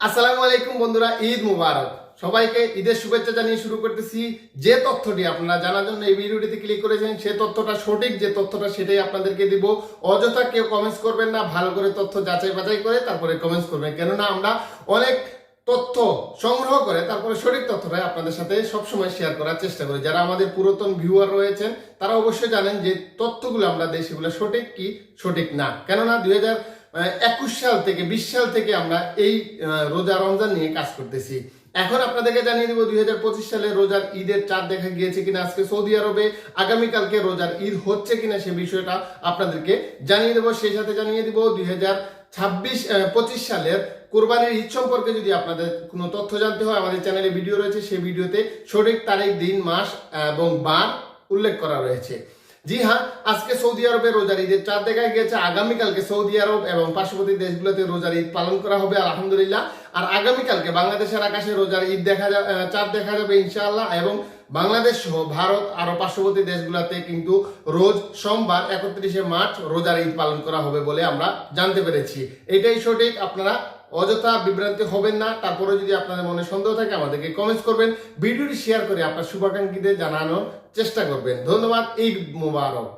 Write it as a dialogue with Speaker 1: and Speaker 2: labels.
Speaker 1: আসসালামু আলাইকুম বন্ধুরা, ঈদ মুবারক। সবাইকে ঈদের শুভেচ্ছা জানিয়ে শুরু করতেছি যে তথ্যটি আপনারা জানার জন্য এই ভিডিওটিতে ক্লিক করেছেন, সে তথ্যটা সঠিক, যে তথ্যটা সেটাই আপনাদেরকে দিব। অযথা কেউ কমেন্টস করবেন না, ভালো করে তথ্য যাচাই বাছাই করে তারপরে কমেন্টস করবেন। কেননা আমরা অনেক তথ্য সংগ্রহ করে তারপরে সঠিক তথ্যটা আপনাদের সাথে সবসময় শেয়ার করার চেষ্টা করি। যারা আমাদের পুরাতন ভিউয়ার রয়েছেন, তারা অবশ্যই জানেন যে তথ্যগুলো আমরা দিই সেগুলো সঠিক কি সঠিক না। কেননা দুই হাজার একুশ সাল থেকে, বিশ সাল থেকে আমরা এই রোজা রমজান নিয়ে কাজ করতেছি। এখন আপনাদেরকে জানিয়ে দিব দুই সালে রোজার ঈদের চাঁদ দেখা গিয়েছে কিনা, আজকে সৌদি আরবে আগামীকালকে রোজার ঈদ হচ্ছে কিনা সে বিষয়টা আপনাদেরকে জানিয়ে দেবো। সেই সাথে জানিয়ে দিব দুই ছাব্বিশ পঁচিশ সালের কোরবানির ঈদ সম্পর্কে যদি আপনাদের কোনো তথ্য জানতে হয়, আমাদের চ্যানেলে ভিডিও রয়েছে, সেই ভিডিওতে সঠিক তারিখ, দিন, মাস এবং বার উল্লেখ করা রয়েছে। জি হ্যাঁ আজকে সৌদি আরবে রোজার ঈদের চাঁদ দেখা গিয়েছে। আগামীকালকে সৌদি আরব এবং পার্শ্ববর্তী দেশগুলোতে রোজার ঈদ পালন করা হবে, আলহামদুলিল্লাহ। আর আগামীকালকে বাংলাদেশের আকাশে রোজার ঈদ দেখা যাবে চাঁদ দেখা যাবে, ইনশাআল্লাহ। এবং বাংলাদেশ সহ ভারত আরও পার্শ্ববর্তী দেশগুলোতে কিন্তু রোজ সোমবার, একত্রিশে মার্চ, রোজার ঈদ পালন করা হবে বলে আমরা জানতে পেরেছি। এটাই সঠিক, আপনারা অযথা বিভ্রান্তি হবেন না। তারপরে যদি আপনাদের মনে সন্দেহ থাকে, আমাদেরকে কমেন্টস করবেন। ভিডিওটি শেয়ার করে আপনার শুভাকাঙ্ক্ষীদের জানানোর চেষ্টা করবেন। ধন্যবাদ এই মুবারক।